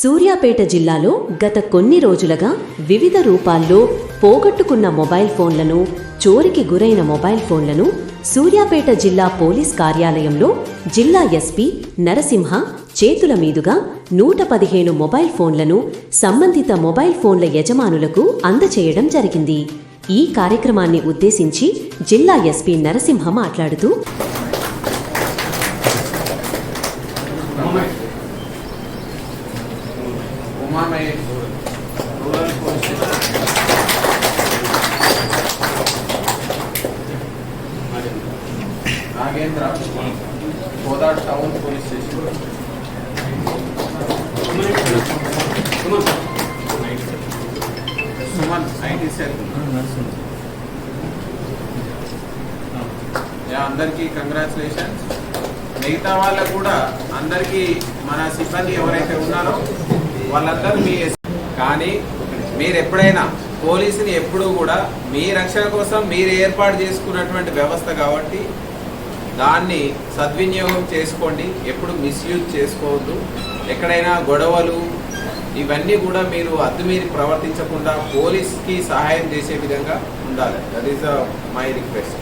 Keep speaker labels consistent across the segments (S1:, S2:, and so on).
S1: సూర్యాపేట జిల్లాలో గత కొన్ని రోజులుగా వివిధ రూపాల్లో పోగొట్టుకున్న మొబైల్ ఫోన్లను చోరికి గురైన మొబైల్ ఫోన్లను సూర్యాపేట జిల్లా పోలీస్ కార్యాలయంలో జిల్లా ఎస్పీ నరసింహ చేతుల మీదుగా నూట పదిహేను మొబైల్ ఫోన్లను సంబంధిత మొబైల్ ఫోన్ల యజమానులకు అందచేయడం జరిగింది. ఈ కార్యక్రమాన్ని ఉద్దేశించి జిల్లా ఎస్పీ నరసింహ మాట్లాడుతూ
S2: Umamahesh rural police Nagendra. Kodad town police station. Suman IT cell yeah, అందరికీ కంగ్రాచులేషన్స్. మిగతా వాళ్ళకు కూడా అందరికీ మన సిబ్బంది ఎవరైతే ఉన్నారో వాళ్ళందరూ మీ కానీ మీరు ఎప్పుడైనా పోలీసుని ఎప్పుడూ కూడా మీ రక్షణ కోసం మీరు ఏర్పాటు చేసుకున్నటువంటి వ్యవస్థ కాబట్టి దాన్ని సద్వినియోగం చేసుకోండి ఎప్పుడు మిస్యూజ్ చేసుకోవద్దు. ఎక్కడైనా గొడవలు ఇవన్నీ కూడా మీరు అద్దుమీరి ప్రవర్తించకుండా పోలీస్కి సహాయం చేసే విధంగా ఉండాలి. That is my request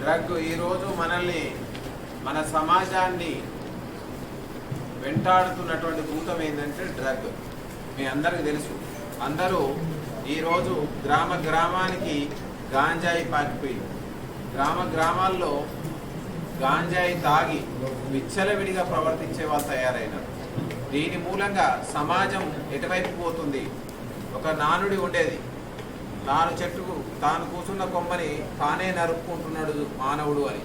S2: drug ఈరోజు మనల్ని మన సమాజాన్ని వెంటాడుతున్నటువంటి భూతం ఏంటంటే డ్రగ్. మీ అందరికి తెలుసు. అందరూ ఈరోజు గ్రామ గ్రామానికి గాంజాయి పాకిపోయింది. గ్రామ గ్రామాల్లో గాంజాయి తాగి విచ్చలవిడిగా ప్రవర్తించే వాళ్ళు తయారైనారు. దీని మూలంగా సమాజం ఎటువైపు పోతుంది? ఒక నానుడి ఉండేది. తాను చెట్టుకు తాను కూర్చున్న కొమ్మని తానే నరుపుకుంటున్నాడు మానవుడు అని.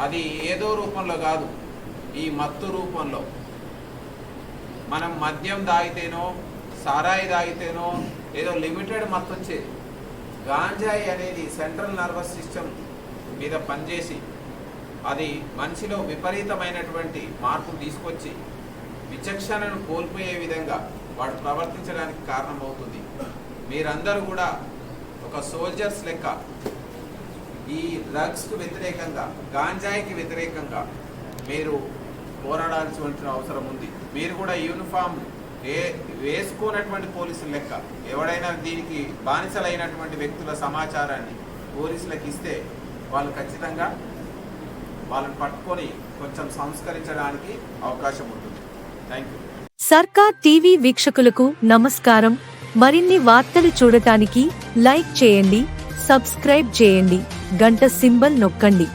S2: అది ఏదో రూపంలో కాదు. ఈ మత్తు రూపంలో. మనం మద్యం తాగితేనో సారాయి తాగితేనో ఏదో లిమిటెడ్ మత్తు వచ్చేది గాంజాయి అనేది సెంట్రల్ నర్వస్ సిస్టమ్ మీద పనిచేసి అది మనిషిలో విపరీతమైనటువంటి మార్పు తీసుకొచ్చి విచక్షణను కోల్పోయే విధంగా వాడు ప్రవర్తించడానికి కారణమవుతుంది. మీరందరూ కూడా ఒక సోల్జర్స్ లెక్క ఈ డ్రగ్స్కు వ్యతిరేకంగా గాంజాయికి వ్యతిరేకంగా మీరు పోరాడాల్సిన అవసరం ఉంది. మీరు కూడా యూనిఫామ్ ఏ వేసుకోనటువంటి పోలీసుల లెక్క. ఎవడైనా దీనికి బానిసలైనటువంటి వ్యక్తుల సమాచారాన్ని పోలీసులకు ఇస్తే వాళ్ళు ఖచ్చితంగా వాళ్ళని పట్టుకొని కొంచెం సంస్కరించడానికి అవకాశం ఉంటుంది. Thank you.
S3: సర్కార్ టీవీ వీక్షకులకు నమస్కారం. మరిన్ని వార్తలు చూడటానికి లైక్ చేయండి సబ్స్క్రైబ్ చేయండి గంట సింబల్ నొక్కండి.